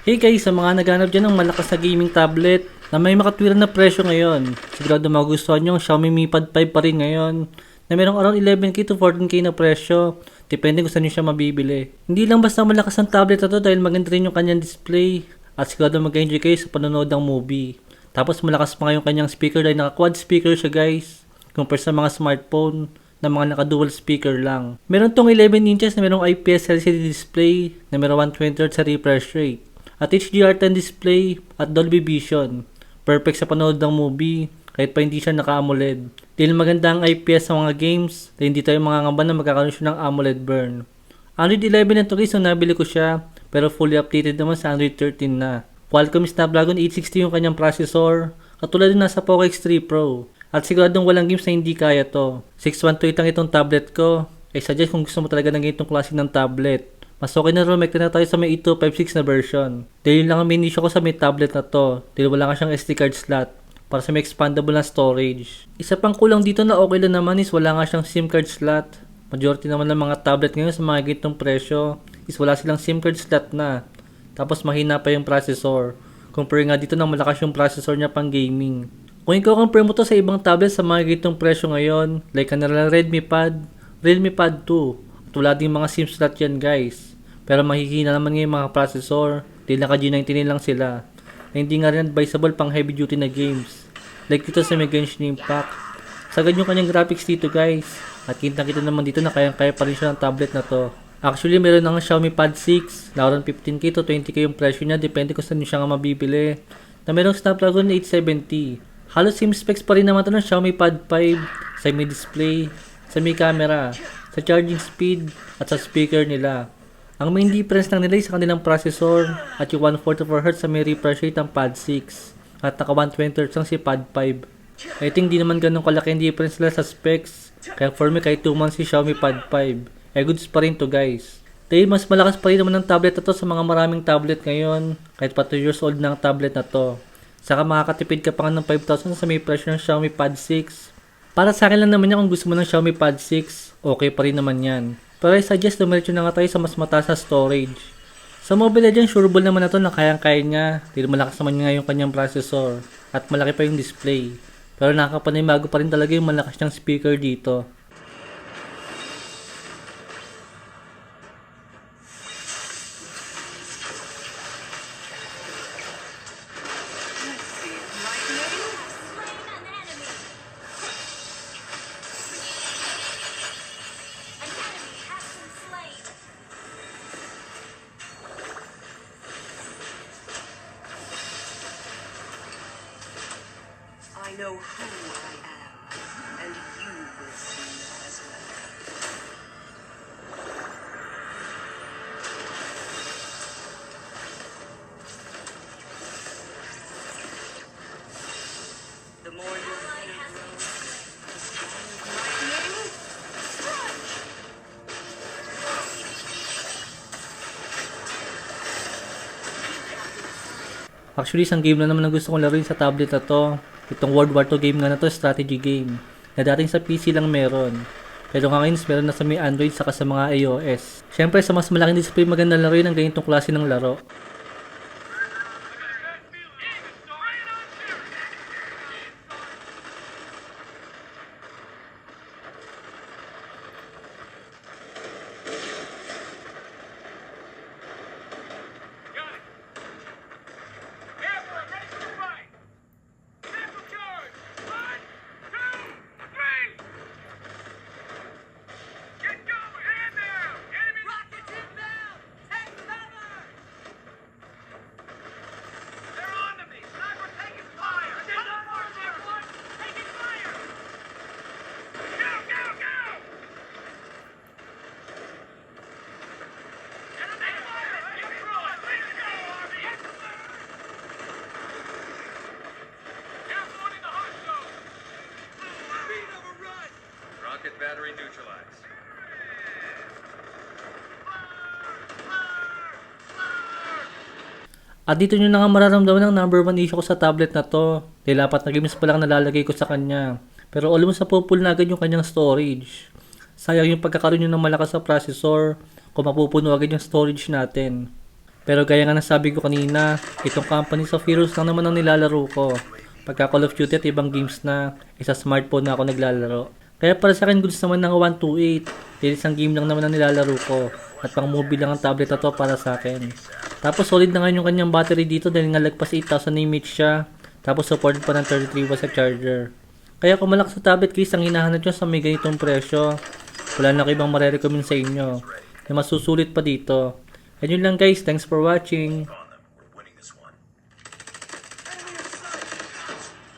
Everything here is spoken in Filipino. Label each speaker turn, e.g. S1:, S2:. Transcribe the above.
S1: Hey guys, sa mga naghanap dyan ng malakas na gaming tablet na may makatwiran na presyo ngayon, sigurado magustuhan nyo ang Xiaomi Mi Pad 5 pa rin ngayon na merong around 11k to 14k na presyo. Depende kung saan nyo siya mabibili. Hindi lang basta malakas ang tablet na to dahil maganda rin yung kanyang display at sigurado mag-enjoy kayo sa panonood ng movie. Tapos malakas pa nga yung kanyang speaker dahil naka-quad speaker siya guys compare sa mga smartphone na mga naka-dual speaker lang. Meron tong 11 inches na merong IPS LCD display na meron 120Hz sa refresh rate at HDR10 display at Dolby Vision. Perfect sa panonood ng movie kahit pa hindi siya naka-AMOLED. Dahil maganda ang IPS sa mga games dahil hindi tayo mangangamba na magkakaroon siya ng AMOLED burn. Android 11 na to guys, nabili ko siya pero fully updated naman sa Android 13 na. Qualcomm Snapdragon 860 yung kanyang processor katulad din nasa Poco X3 Pro. At siguradong walang games na hindi kaya to. 6128 lang itong tablet ko. I suggest kung gusto mo talaga ng ganitong klase ng tablet. Mas okay na rumekta na tayo sa may 8256 na version. Dahil yun lang ang main ko sa may tablet na to. Dahil wala ka siyang SD card slot para sa may expandable na storage. Isa pang kulang dito na okay lang naman is wala nga siyang SIM card slot. Majority naman ng mga tablet ngayon sa mga ganitong presyo is wala silang SIM card slot na. Tapos mahina pa yung processor. Compare nga dito na malakas yung processor niya pang gaming. Kung ikaw compare mo to sa ibang tablet sa mga ganitong presyo ngayon, like kanila Redmi Pad, Realme Pad 2, at wala din mga SIM slot yan guys. Pero mahihina naman ngayon mga processor, dahil naka G99 lang sila. Na hindi nga rin advisable pang heavy duty na games. Like dito sa may Genshin Impact. Sagad yung kanyang graphics dito guys. At kita kita naman dito na kayang-kaya pa rin siya ng tablet na to. Actually, meron ng Xiaomi Pad 6 na around 15k to 20k yung presyo niya. Depende kung saan siya nga mabibili. Na merong Snapdragon 870. Halos same specs pa rin naman to ng Xiaomi Pad 5 sa may display, sa may camera, sa charging speed, at sa speaker nila. Ang main difference lang nila sa kanilang processor at yung 144Hz sa may refresh rate ng Pad 6 at naka 120Hz lang si Pad 5. I think di naman ganun kalaki ang difference nila sa specs. Kaya for me kahit 2 months si Xiaomi Pad 5, eh goods pa rin to guys. Dahil mas malakas pa rin naman ang tablet na to sa mga maraming tablet ngayon. Kahit pa 2 years old na ang tablet na to. Saka makakatipid ka pa nga ng 5,000 sa may presyo ng Xiaomi Pad 6. Para sa akin lang naman yan kung gusto mo ng Xiaomi Pad 6, okay pa rin naman yan. Pero I suggest dumiretso na nga tayo sa mas mataas na storage. Sa Mobile Legends, sureball naman na to na kayang-kaya niya. Dahil malakas naman nga yung kanyang processor. At malaki pa yung display. Pero nakakapanimago pa rin talaga yung malakas niyang speaker dito.
S2: I know who I am, and you will see as well. The more your pain grows, the stronger.
S1: Actually, isang game na naman na gusto kong laruin sa tablet na to. Itong World War 2 game nga na to, strategy game. Na dating sa PC lang meron. Pero nga ngayon, meron na sa may Android saka sa mga iOS. Siyempre, sa mas malaking display, maganda laruin ang ganitong klase ng laro.
S3: Battery neutralized.
S1: At dito nyo na nga mararamdaman ang number one issue ko sa tablet na to. Dahil apat na games pa lang nalalagay ko sa kanya. Pero almost sa full na agad yung kanyang storage. Sayang yung pagkakaroon nyo ng malakas sa processor kung mapupuno agad yung storage natin. Pero gaya nga nasabi ko kanina, itong company sa Virus lang naman ang nilalaro ko. Pagka Call of Duty at ibang games na, isa smartphone na ako naglalaro. Kaya para sa akin, goods naman ng 128. Dahil isang game lang naman ang nilalaro ko. At pang movie lang ang tablet na to para sa akin. Tapos solid na nga yung kanyang battery dito dahil nga lagpas 8,000 mAh siya. Tapos supported pa ng 33 watts sa charger. Kaya kung malakas sa tablet case ang hinahanap nyo sa may ganitong presyo, wala na ako ibang marerecommend sa inyo na masusulit pa dito. And yun lang guys, thanks for watching.